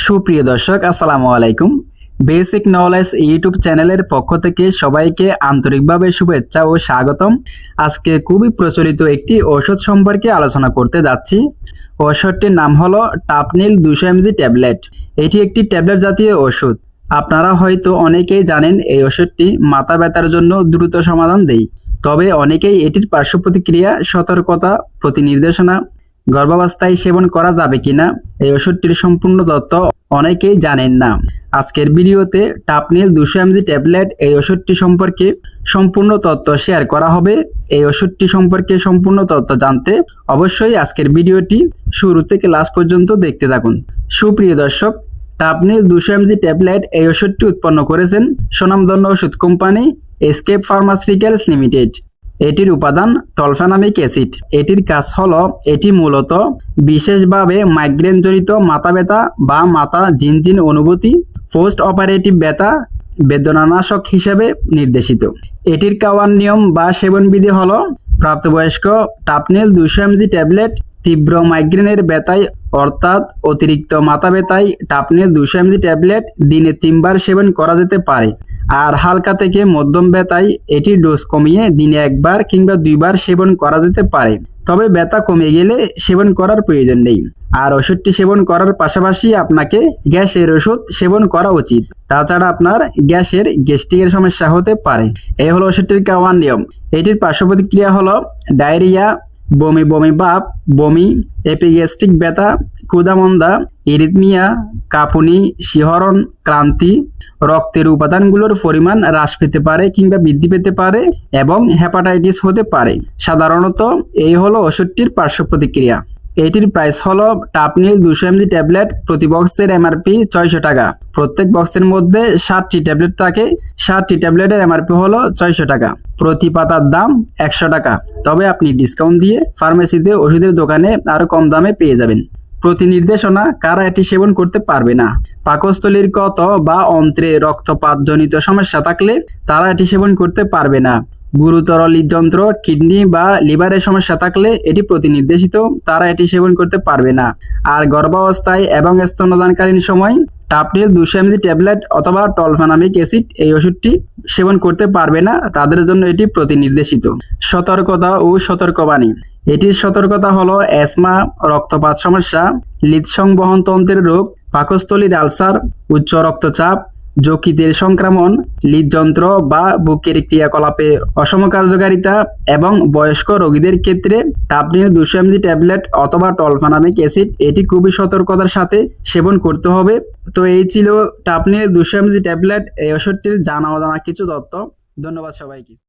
সুপ্রিয় দর্শক, আসসালামু আলাইকুম। বেসিক নলেজ ইউটিউব চ্যানেলের পক্ষ থেকে সবাইকে আন্তরিকভাবে শুভেচ্ছা ও স্বাগতম। আজকে খুবই প্রচলিত একটি ঔষধ সম্পর্কে আলোচনা করতে যাচ্ছি। ঔষধটির নাম হলো টাপনিল দুশো এমজি ট্যাবলেট। এটি একটি ট্যাবলেট জাতীয় ওষুধ আপনারা হয়তো অনেকেই জানেন এই ওষুধটি মাথা ব্যথার জন্য দ্রুত সমাধান দেয়। তবে অনেকেই এটির পার্শ্ব প্রতিক্রিয়া, সতর্কতা প্রতি নির্দেশনা গর্ভাবস্থায় সেবন করা যাবে কিনা, এই ওষুধটির সম্পূর্ণ তথ্য অনেকেই জানেন না। আজকের ভিডিওতে টাপনিল দুশো এমজি ট্যাবলেট, এই ওষুধটি সম্পর্কে সম্পূর্ণ তথ্য শেয়ার করা হবে। এই ওষুধটি সম্পর্কে সম্পূর্ণ তথ্য জানতে অবশ্যই আজকের ভিডিওটি শুরু থেকে লাস্ট পর্যন্ত দেখতে থাকুন। সুপ্রিয় দর্শক, টাপনিল দুশো এমজি ট্যাবলেট, এই ওষুধটি উৎপন্ন করেছেন সুনামধন্য ওষুধ কোম্পানি, এসকেপ ফার্মাসিউটিক্যালস লিমিটেড। এটির উপাদান টলফেনামিক অ্যাসিড। এটির কাজ হলো, এটি মূলত বিশেষভাবে মাইগ্রেন জনিত মাথা ব্যথা বা মাথা জিনজিন অনুভূতি, পোস্ট অপারেটিভ ব্যথা, বেদনানাশক হিসেবে নির্দেশিত। এটির খাওয়ার নিয়ম বা সেবনবিধি হল, প্রাপ্তবয়স্ক টাপনেল দুশো এমজি ট্যাবলেট তীব্র মাইগ্রেনের ব্যথায়, অর্থাৎ অতিরিক্ত মাথা ব্যথায় টাপনিল দুশো এমজি ট্যাবলেট দিনে তিনবার সেবন করা যেতে পারে। আর হালকা থেকে মধ্যম ব্যথায় এটি ডোজ কমিয়ে দিনে একবার কিংবা দুইবার সেবন করা যেতে পারে। তবে ব্যথা কমে গেলে সেবন করার প্রয়োজন নেই। আর ওষুধটি সেবন করার পাশাপাশি আপনাকে গ্যাসের ওষুধ সেবন করা উচিত। তাছাড়া আপনার গ্যাসের গ্যাস্ট্রিকের সমস্যা হতে পারে। এই হলো ওষুধটির খাওয়ার নিয়ম। এটির পার্শ্ব প্রতিক্রিয়া হলো ডায়রিয়া, বমি বমি ভাব বমি, এপিগ্যাস্ট্রিক ব্যথা ক্ষুদামন্দা ইরিথমিয়া কাঁপুনি, শিহরণ, ক্লান্তি, রক্তের উপাদানগুলোর পরিমাণ হ্রাস পেতে পারে কিংবা বৃদ্ধি পেতে পারে এবং হেপাটাইটিস হতে পারে। সাধারণত এই হলো ওষুধটির পার্শ্ব প্রতিক্রিয়া। এটির প্রাইস হলো টাপনিল দুশো এমজি ট্যাবলেট প্রতি বক্সের এমআরপি ছয়শো টাকা। প্রত্যেক বক্সের মধ্যে ষাটটি ট্যাবলেট থাকে। ষাটটি ট্যাবলেটের এমআরপি হলো ছয়শো টাকা। প্রতি পাতার দাম একশো টাকা। তবে আপনি ডিসকাউন্ট দিয়ে ফার্মেসিতে ওষুধের দোকানে আরও কম দামে পেয়ে যাবেন। প্রতি নির্দেশনা কারা এটি সেবন করতে পারবে না? পাকস্থলীর কত বা অন্ত্রে রক্তপাতজনিত সমস্যা থাকলে তারা এটি সেবন করতে পারবে না। গুরুতর হৃদযন্ত্র, কিডনি বা লিভারের সমস্যা থাকলে এটি প্রতিনির্দেশিত। তারা এটি সেবন করতে পারবে না। আর গর্ভাবস্থায় এবং স্তনদানকালীন সময় টাপনিল দুশো এমজি ট্যাবলেট অথবা টলফানামিক অ্যাসিড এই ওষুধটি সেবন করতে পারবে না। তাদের জন্য এটি প্রতিনির্দেশিত। সতর্কতা ও সতর্কবাণী। এটির সতর্কতা হলো অ্যাসমা, রক্তপাত সমস্যা হৃদসংবহন তন্ত্রের রোগ, পাকস্থলীর আলসার, উচ্চ রক্তচাপ যকৃতের সংক্রমণ, হৃদযন্ত্র বা বুকের ক্রিয়াকলাপে অসম কার্যকারিতা এবং বয়স্ক রোগীদের ক্ষেত্রে তাপনির দুশো এমজি ট্যাবলেট অথবা টলফানামিক অ্যাসিড, এটি খুবই সতর্কতার সাথে সেবন করতে হবে। তো এই ছিল টাপনির দুশো এমজি ট্যাবলেট এই ওষুধটির জানা অজানা কিছু তথ্য। ধন্যবাদ সবাইকে।